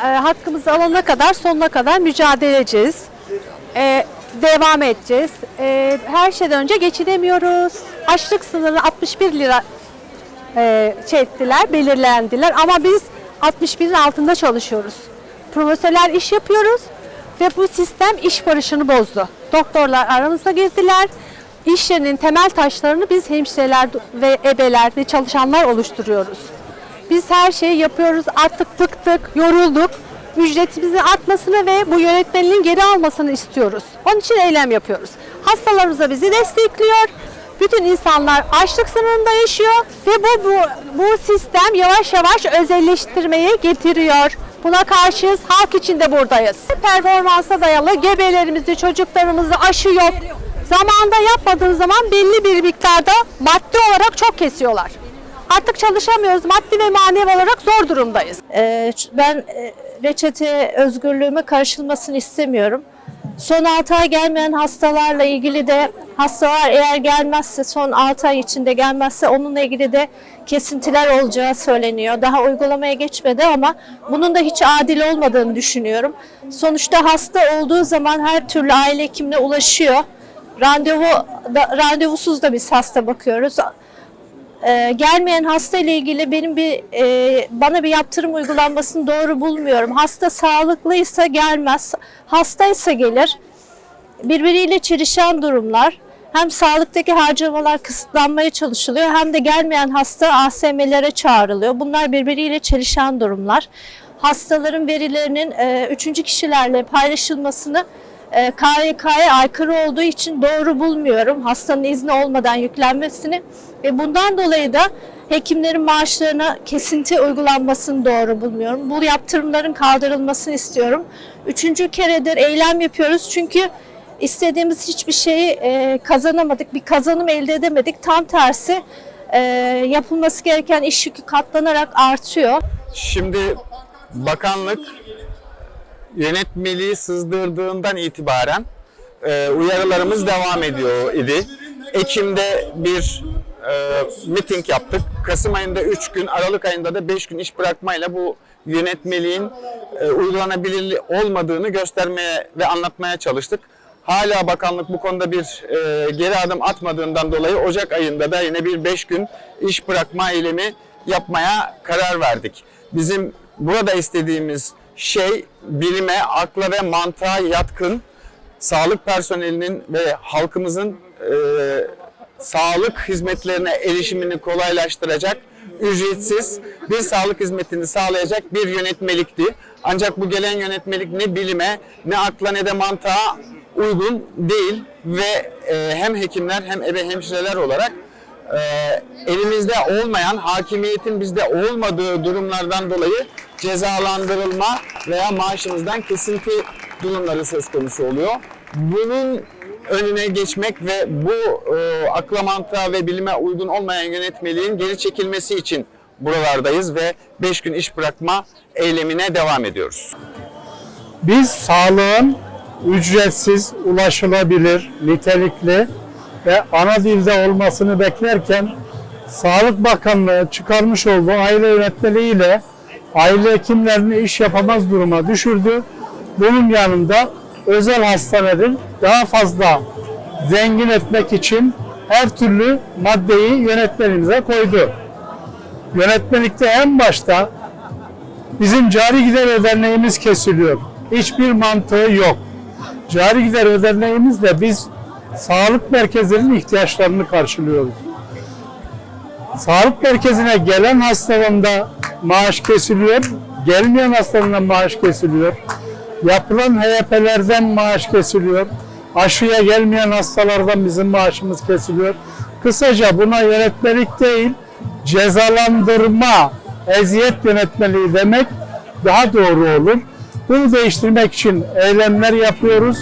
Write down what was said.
E, hakkımızı alana kadar sonuna kadar mücadele edeceğiz. E, devam edeceğiz. E, her şeyden önce geçinemiyoruz. Açlık sınırı 61 lira e, şey belirlendiler ama biz 61'in altında çalışıyoruz. Profesyonel iş yapıyoruz ve bu sistem iş barışını bozdu. Doktorlar aramıza girdiler. İş temel taşlarını biz hemşireler ve ebeler ve çalışanlar oluşturuyoruz. Biz her şeyi yapıyoruz. Artık bıktık, yorulduk. Ücretimizin artmasını ve bu yönetmenliğin geri almasını istiyoruz. Onun için eylem yapıyoruz. Hastalarımız da bizi destekliyor. Bütün insanlar açlık sınırında yaşıyor ve bu, bu, bu sistem yavaş yavaş özelleştirmeye getiriyor. Buna karşıyız, halk için de buradayız. Performansa dayalı gebelerimizi, çocuklarımızı aşı yok. Zamanında yapmadığın zaman belli bir miktarda maddi olarak çok kesiyorlar. Artık çalışamıyoruz. Maddi ve manevi olarak zor durumdayız. Ee, Ben e, reçete özgürlüğüme karışılmasını istemiyorum. Son 6 ay gelmeyen hastalarla ilgili de hastalar eğer gelmezse son 6 ay içinde gelmezse onunla ilgili de kesintiler olacağı söyleniyor. Daha uygulamaya geçmedi ama bunun da hiç adil olmadığını düşünüyorum. Sonuçta hasta olduğu zaman her türlü aile hekimine ulaşıyor. Randevu randevusuz da biz hasta bakıyoruz. Ee, gelmeyen hasta ile ilgili benim bir e, bana bir yaptırım uygulanmasını doğru bulmuyorum. Hasta sağlıklıysa gelmez, hastaysa gelir. Birbiriyle çelişen durumlar. Hem sağlıktaki harcamalar kısıtlanmaya çalışılıyor hem de gelmeyen hasta ASM'lere çağrılıyor. Bunlar birbiriyle çelişen durumlar. Hastaların verilerinin e, üçüncü kişilerle paylaşılmasını e, KYK'ya aykırı olduğu için doğru bulmuyorum. Hastanın izni olmadan yüklenmesini ve bundan dolayı da hekimlerin maaşlarına kesinti uygulanmasını doğru bulmuyorum. Bu yaptırımların kaldırılmasını istiyorum. Üçüncü keredir eylem yapıyoruz çünkü istediğimiz hiçbir şeyi e, kazanamadık, bir kazanım elde edemedik. Tam tersi e, yapılması gereken iş yükü katlanarak artıyor. Şimdi bakanlık yönetmeliği sızdırdığından itibaren e, uyarılarımız devam ediyor idi. Ekim'de bir e, miting yaptık. Kasım ayında 3 gün, Aralık ayında da 5 gün iş bırakmayla bu yönetmeliğin e, uygulanabilir olmadığını göstermeye ve anlatmaya çalıştık. Hala bakanlık bu konuda bir e, geri adım atmadığından dolayı Ocak ayında da yine bir 5 gün iş bırakma eylemi yapmaya karar verdik. Bizim burada istediğimiz şey bilime, akla ve mantığa yatkın sağlık personelinin ve halkımızın e, sağlık hizmetlerine erişimini kolaylaştıracak, ücretsiz bir sağlık hizmetini sağlayacak bir yönetmelikti. Ancak bu gelen yönetmelik ne bilime, ne akla ne de mantığa uygun değil ve e, hem hekimler hem ebe hemşireler olarak e, elimizde olmayan, hakimiyetin bizde olmadığı durumlardan dolayı cezalandırılma veya maaşımızdan kesinti durumları söz konusu oluyor. Bunun önüne geçmek ve bu e, akla mantığa ve bilime uygun olmayan yönetmeliğin geri çekilmesi için buralardayız ve 5 gün iş bırakma eylemine devam ediyoruz. Biz sağlığın ücretsiz, ulaşılabilir, nitelikli ve ana dilde olmasını beklerken Sağlık Bakanlığı çıkarmış olduğu aile yönetmeliğiyle aile hekimlerini iş yapamaz duruma düşürdü. Bunun yanında özel hastanelerin daha fazla zengin etmek için her türlü maddeyi yönetmenimize koydu. Yönetmelikte en başta bizim cari gider ödeneğimiz kesiliyor. Hiçbir mantığı yok. Cari gider ödeneğimizle biz sağlık merkezlerinin ihtiyaçlarını karşılıyoruz. Sağlık merkezine gelen hastalarında maaş kesiliyor, gelmeyen hastalarından maaş kesiliyor. Yapılan HYP'lerden maaş kesiliyor. Aşıya gelmeyen hastalardan bizim maaşımız kesiliyor. Kısaca buna yönetmelik değil, cezalandırma, eziyet yönetmeliği demek daha doğru olur. Bunu değiştirmek için eylemler yapıyoruz.